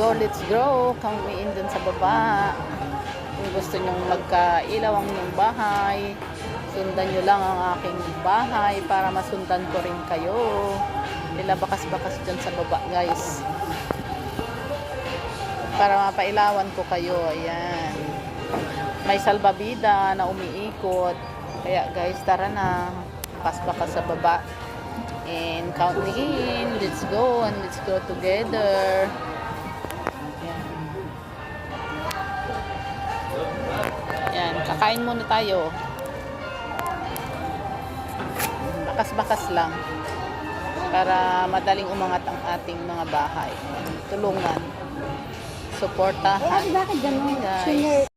go, let's grow. Kami in dun sa baba. Kung gusto nyong magkailaw ang inyong bahay, sundan nyo lang ang aking bahay para masundan ko rin kayo. Nila bakas-bakas dyan sa baba, guys. Para mapailawan ko kayo. Ayan. May salbabida na umiikot. Kaya guys, tara na. Bakas-bakas sa baba. And count me in. Let's go and let's go together. Kakain muna tayo. Bakas-bakas lang. Para madaling umangat ang ating mga bahay. Tulungan. Suportahan. Bakit gano'n? Guys.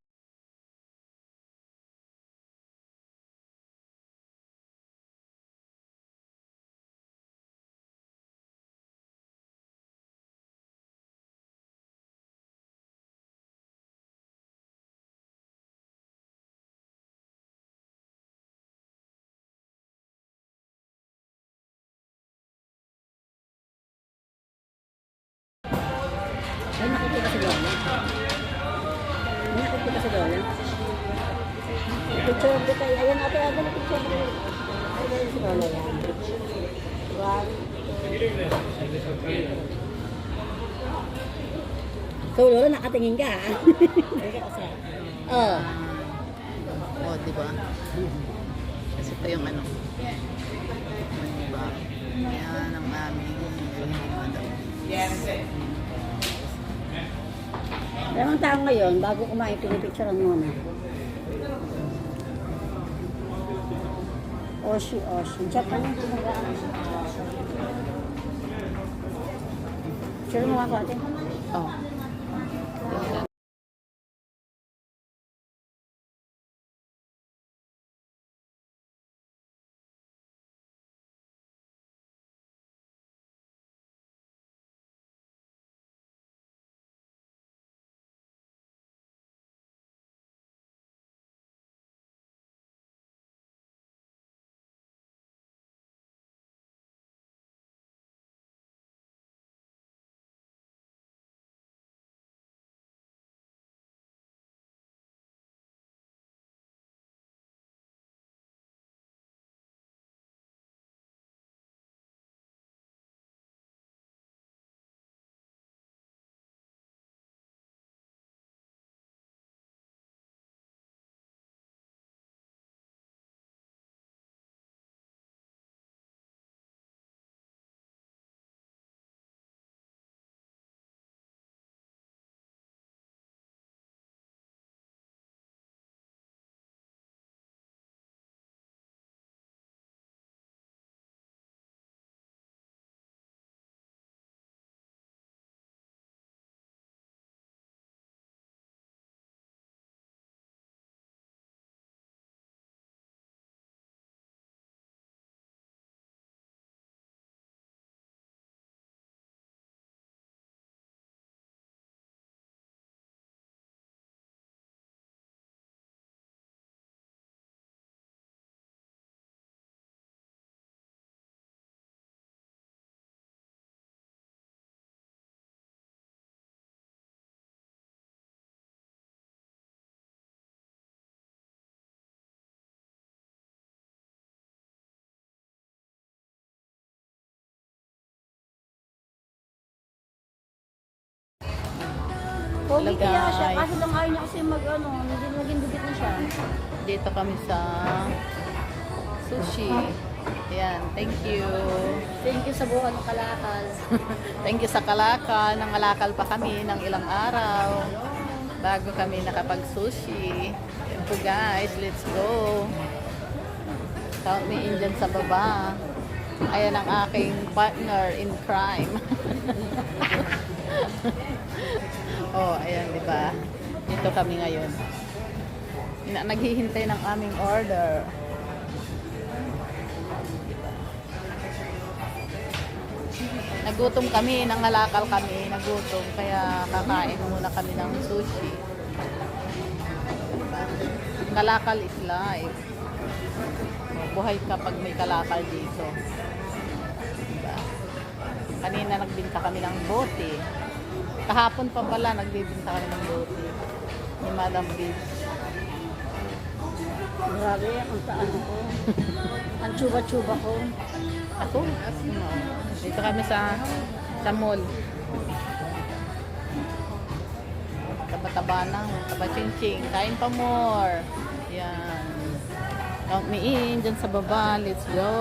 Senior Ay, nakikita si Lola. Ay, nakikita si Lola. Picture of the tayo. Ayan, ate, ate, na picture of the Ay, ayan si Lola yan. One, two, So, Lola, nakatingin ka, ha? oh. Oh, di ba? Kasi ito yung ano. Di ba? Yan ang aming madam. Alam ang tao ngayon, bago kumain, pinipicturean muna. Oshi, Oshi. Chat ano? Picture mo ako, ate. Oh. Pogi kaya siya, kaso lang ayaw niya kasi mag ano, hindi naging dubit na siya. Dito kami sa sushi. Ayan, thank you. Thank you sa buwan ng kalakal. Thank you sa kalakal. Nangalakal pa kami ng ilang araw bago kami nakapag-sushi. Yan po guys, let's go. Count me in dyan sa baba. Ayan ang aking partner in crime. oh, ayan, di ba? Dito kami ngayon. Ina- Naghihintay ng aming order. Nagutom kami, nangalakal kami, nagutom. Kaya kakain muna kami ng sushi. Kalakal is life. Buhay kapag may kalakal dito. Kanina nagbinta kami ng bote. Kahapon pa pala, nagbibinta kami ng luti. Ni Madam Beach. Grabe, ang sa ano ko. ang chuba-chuba ko. Ako? Dito kami sa sa mall. Taba-taba na. Taba-ching-ching. Kain pa more. Yan. Count me in dyan sa baba. Let's go.